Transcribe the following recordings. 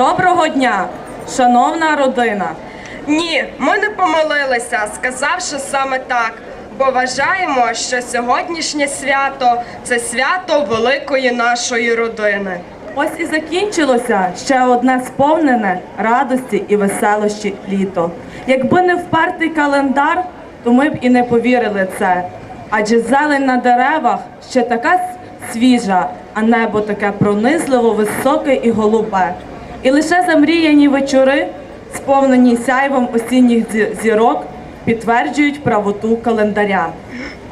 Доброго дня, шановна родина. Ні, ми не помилилися, сказавши саме так, бо вважаємо, що сьогоднішнє свято це свято великої нашої родини. Ось і закінчилося ще одне сповнене радості і веселощі літо. Якби не впертий календар, то ми б і не повірили це. Адже зелень на деревах ще така свіжа, а небо таке пронизливо високе і голубе. І лише замріяні вечори, сповнені сяйвом осінніх зірок, підтверджують правоту календаря.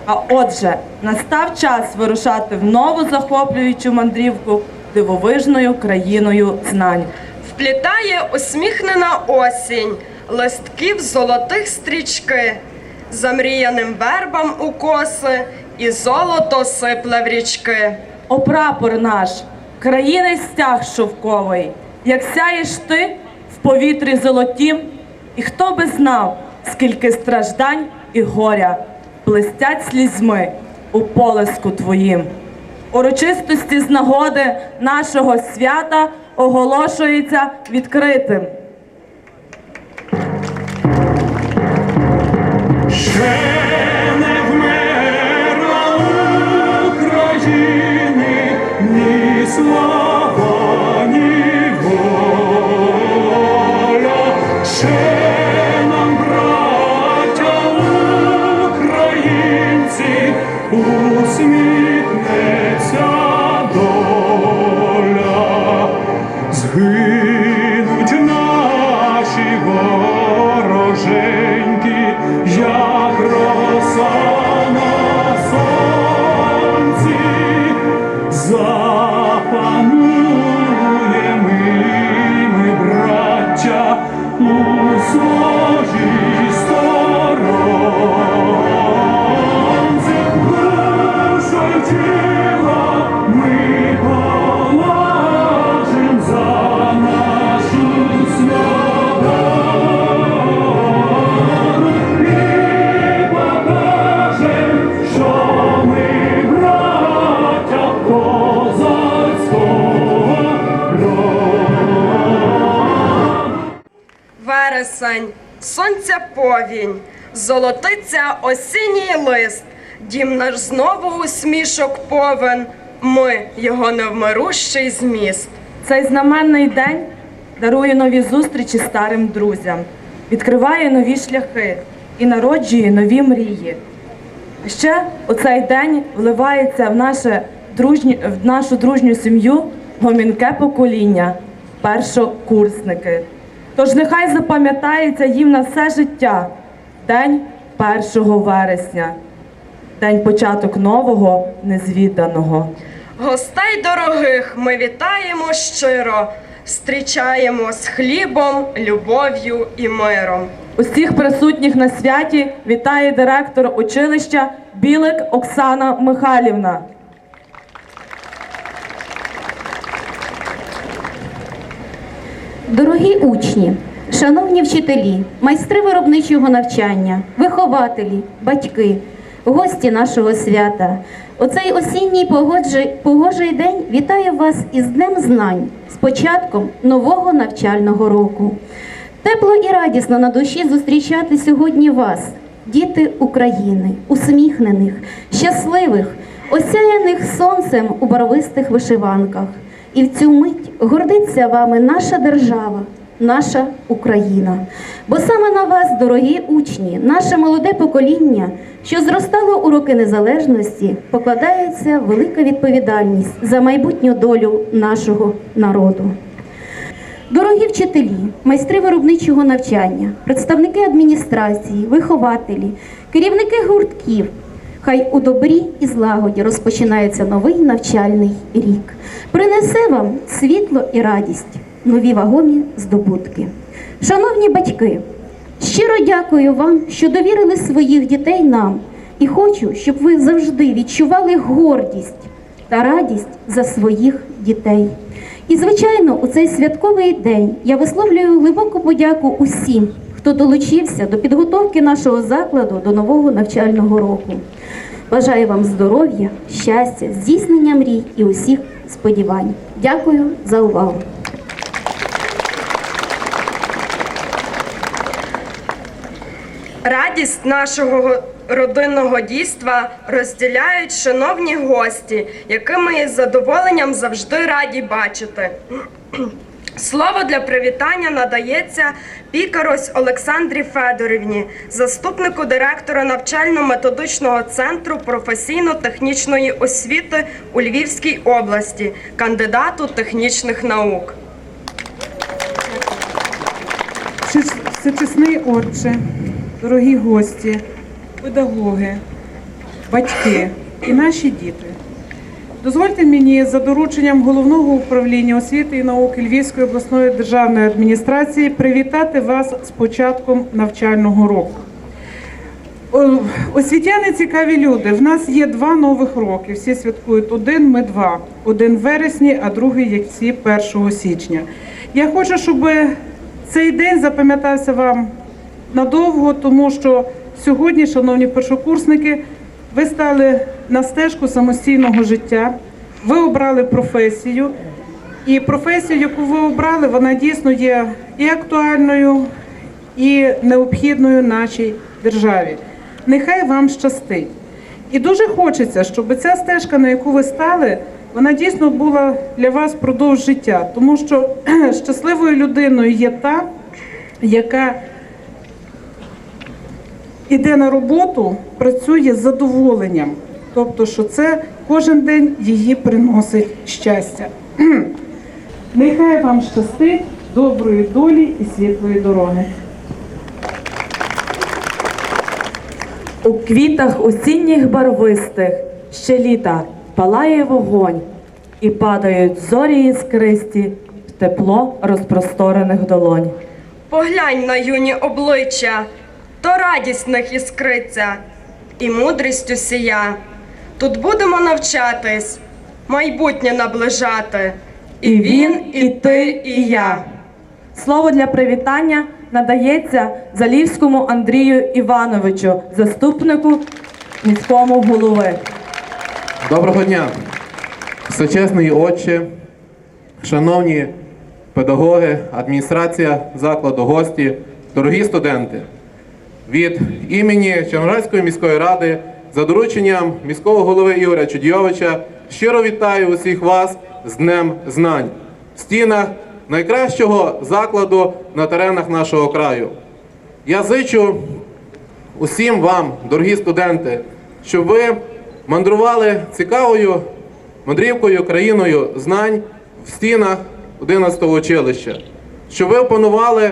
А отже, настав час вирушати в нову захоплюючу мандрівку дивовижною країною знань. Вплітає усміхнена осінь, листків золотих стрічки, замріяним вербам у коси, і золото сипле в річки. О прапор наш, країни стяг шовковий, як сяєш ти в повітрі золотім, і хто би знав, скільки страждань і горя блистять слізьми у полиску твоїм. Урочистості з нагоди нашого свята оголошується відкритим. Слава, Вересень, сонця повінь, золотиться осінній лист, дім наш знову усмішок повен, ми його невмирущий зміст. Цей знаменний день дарує нові зустрічі старим друзям, відкриває нові шляхи і народжує нові мрії. Ще у цей день вливається в, наше дружні, в нашу дружню сім'ю гомінке покоління, першокурсники. Тож нехай запам'ятається їм на все життя день 1 вересня, день початок нового незвіданого. Гостей дорогих ми вітаємо щиро, зустрічаємо з хлібом, любов'ю і миром. Усіх присутніх на святі вітає директор училища Білик Оксана Михайлівна. Дорогі учні, шановні вчителі, майстри виробничого навчання, вихователі, батьки, гості нашого свята. У цей осінній погожий день вітаю вас із Днем Знань, з початком нового навчального року. Тепло і радісно на душі зустрічати сьогодні вас, діти України, усміхнених, щасливих, осяяних сонцем у барвистих вишиванках. І в цю мить гордиться вами наша держава, наша Україна. Бо саме на вас, дорогі учні, наше молоде покоління, що зростало у роки незалежності, покладається велика відповідальність за майбутню долю нашого народу. Дорогі вчителі, майстри виробничого навчання, представники адміністрації, вихователі, керівники гуртків, хай у добрі і злагоді розпочинається новий навчальний рік. Принесе вам світло і радість, нові вагомі здобутки. Шановні батьки, щиро дякую вам, що довірили своїх дітей нам, і хочу, щоб ви завжди відчували гордість та радість за своїх дітей. І, звичайно, у цей святковий день я висловлюю глибоку подяку усім, хто долучився до підготовки нашого закладу до нового навчального року. Бажаю вам здоров'я, щастя, здійснення мрій і усіх сподівань. Дякую за увагу. Радість нашого родинного дійства розділяють шановні гості, якими із задоволенням завжди раді бачити. Слово для привітання надається Пікарось Олександрі Федорівні, заступнику директора навчально-методичного центру професійно-технічної освіти у Львівській області, кандидату технічних наук. Всечесний Отче, дорогі гості, педагоги, батьки і наші діти. Дозвольте мені за дорученням Головного управління освіти і науки Львівської обласної державної адміністрації привітати вас з початком навчального року. Освітяни цікаві люди. В нас є два нових роки. Всі святкують один, ми два. Один в вересні, а другий, як всі, 1 січня. Я хочу, щоб цей день запам'ятався вам надовго, тому що сьогодні, шановні першокурсники, ви стали на стежку самостійного життя, ви обрали професію. І професію, яку ви обрали, вона дійсно є і актуальною, і необхідною нашій державі. Нехай вам щастить. І дуже хочеться, щоб ця стежка, на яку ви стали, вона дійсно була для вас впродовж життя, тому що щасливою людиною є та, яка іде на роботу, працює з задоволенням. Тобто, що це кожен день її приносить щастя. Нехай вам щастить доброї долі і світлої дороги. У квітах осінніх барвистих ще літа палає вогонь, і падають зорі іскристі в тепло розпросторених долонь. Поглянь на юні обличчя, то радість в них іскриться, і мудрістю сія. Тут будемо навчатись, майбутнє наближати. І він, і ти, і я. Слово для привітання надається Залівському Андрію Івановичу, заступнику міському голови. Доброго дня, всечесний отче, шановні педагоги, адміністрація закладу, гості, дорогі студенти. Від імені Черноградської міської ради за дорученням міського голови Ігоря Чудйовича щиро вітаю усіх вас з Днем Знань в стінах найкращого закладу на теренах нашого краю. Я зичу усім вам, дорогі студенти, щоб ви мандрували цікавою мандрівкою країною знань в стінах 11-го училища, щоб ви опанували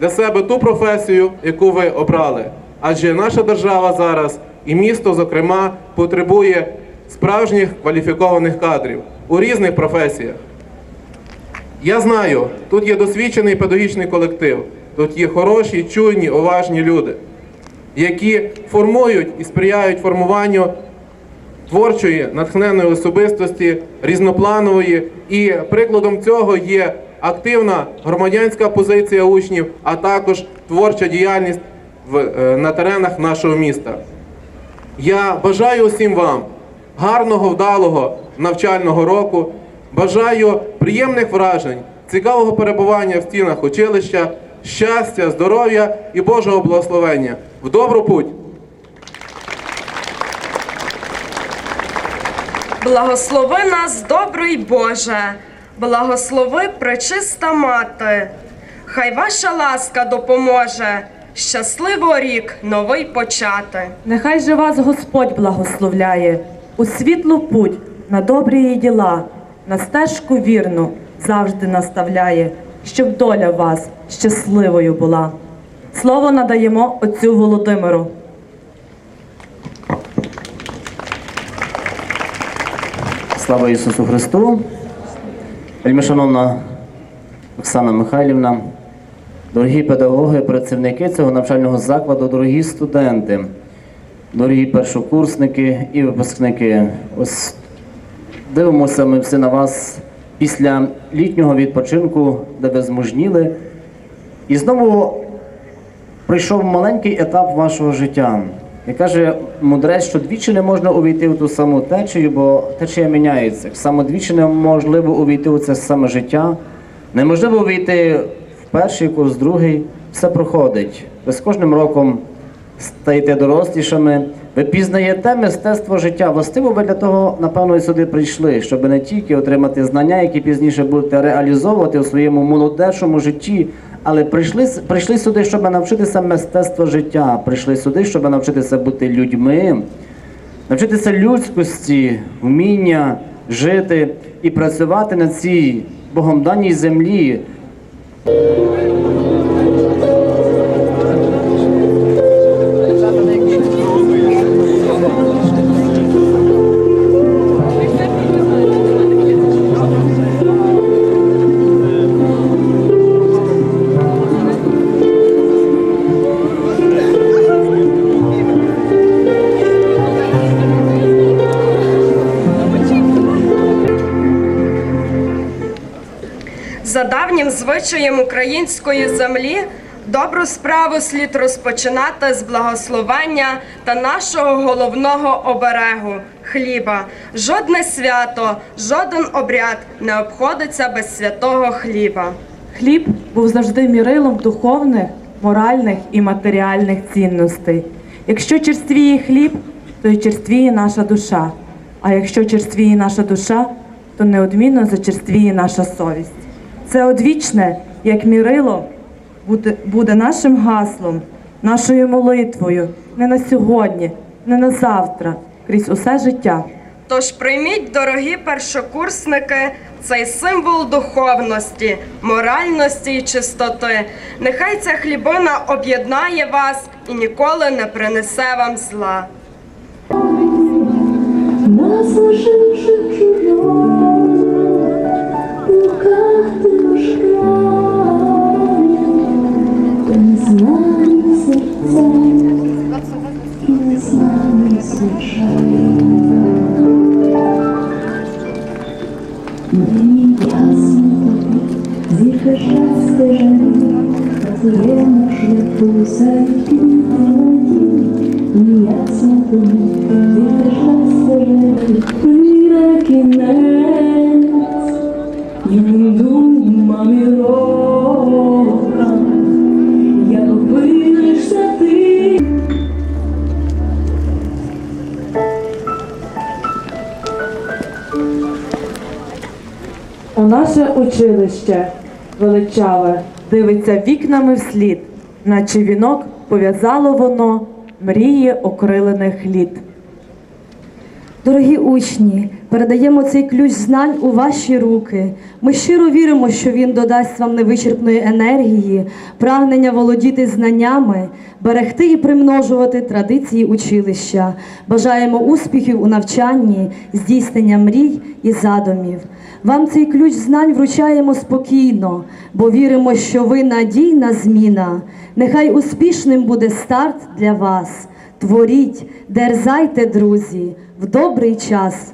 для себе ту професію, яку ви обрали. Адже наша держава зараз і місто, зокрема, потребує справжніх кваліфікованих кадрів у різних професіях. Я знаю, тут є досвідчений педагогічний колектив, тут є хороші, чуйні, уважні люди, які формують і сприяють формуванню творчої, натхненної особистості, різнопланової. І прикладом цього є активна громадянська позиція учнів, а також творча діяльність е, на теренах нашого міста. Я бажаю усім вам гарного, вдалого навчального року. Бажаю приємних вражень, цікавого перебування в стінах училища, щастя, здоров'я і Божого благословення. В добру путь! Благослови нас, добрий Боже, благослови пречиста мати. Хай ваша ласка допоможе щасливо рік новий почати. Нехай же вас Господь благословляє у світлу путь на добрі її діла, на стежку вірну завжди наставляє, щоб доля вас щасливою була. Слово надаємо отцю Володимиру. Слава Ісусу Христу! Вельми шановна Оксана Михайлівна, дорогі педагоги, працівники цього навчального закладу, дорогі студенти, дорогі першокурсники і випускники. Ось дивимося ми всі на вас після літнього відпочинку, де ви змужніли. І знову прийшов маленький етап вашого життя. І каже мудрець, що двічі не можна увійти в ту саму течію, бо течія міняється. Саме двічі неможливо увійти у це саме життя. Неможливо увійти в перший курс, в другий. Все проходить. Ви з кожним роком стаєте дорослішими, ви пізнаєте мистецтво життя. Властиво ви для того, напевно, і сюди прийшли, щоб не тільки отримати знання, які пізніше будете реалізовувати у своєму молодечому житті, але прийшли, прийшли сюди, щоб навчитися мистецтва життя, прийшли сюди, щоб навчитися бути людьми, навчитися людськості, вміння жити і працювати на цій Богом даній землі. Звичаєм української землі добру справу слід розпочинати з благословення та нашого головного оберегу хліба. Жодне свято, жоден обряд не обходиться без святого хліба. Хліб був завжди мірилом духовних, моральних і матеріальних цінностей. Якщо черствіє хліб, то й черствіє наша душа. А якщо черствіє наша душа, то неодмінно зачерствіє наша совість. Це одвічне, як мірило, буде, нашим гаслом, нашою молитвою не на сьогодні, не на завтра, крізь усе життя. Тож прийміть, дорогі першокурсники, цей символ духовності, моральності і чистоти. Нехай ця хлібина об'єднає вас і ніколи не принесе вам зла. Нас чудо, в руках тишка, жалі, на кінець, юним думам і рокам, як опинишся ти. У наше училище величаве дивиться вікнами вслід, наче вінок пов'язало воно мрії окрилених літ. Дорогі учні, передаємо цей ключ знань у ваші руки. Ми щиро віримо, що він додасть вам невичерпної енергії, прагнення володіти знаннями, берегти і примножувати традиції училища. Бажаємо успіхів у навчанні, здійснення мрій і задумів. Вам цей ключ знань вручаємо спокійно, бо віримо, що ви надійна зміна. Нехай успішним буде старт для вас. Творіть, дерзайте, друзі, в добрий час.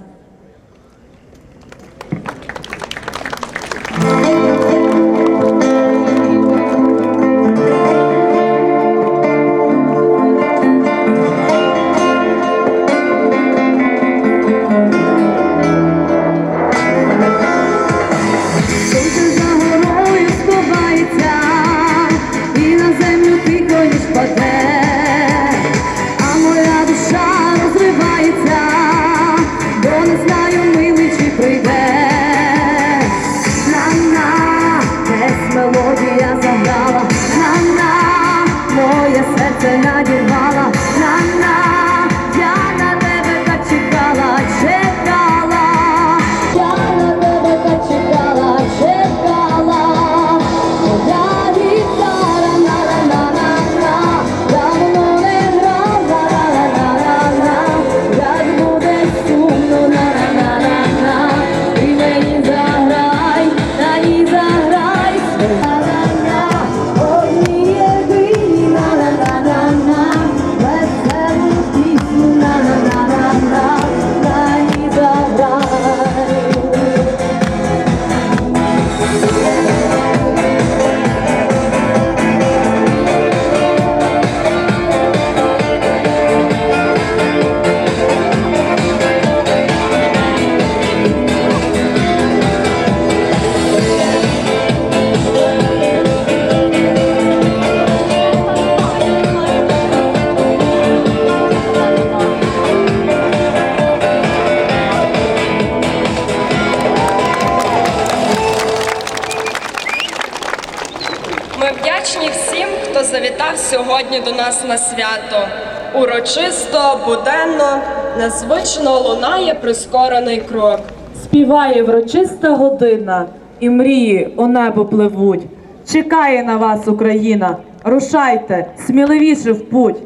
Сьогодні до нас на свято. Урочисто, буденно, незвично лунає прискорений крок. Співає врочиста година, і мрії у небо пливуть. Чекає на вас Україна. Рушайте, сміливіше в путь.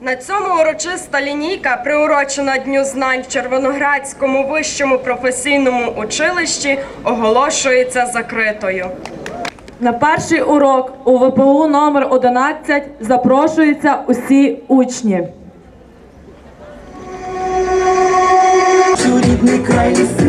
На цьому урочиста лінійка, приурочена Дню знань в Червоноградському вищому професійному училищі, оголошується закритою. На перший урок у ВПУ номер 11 запрошуються усі учні. Чудний край ліси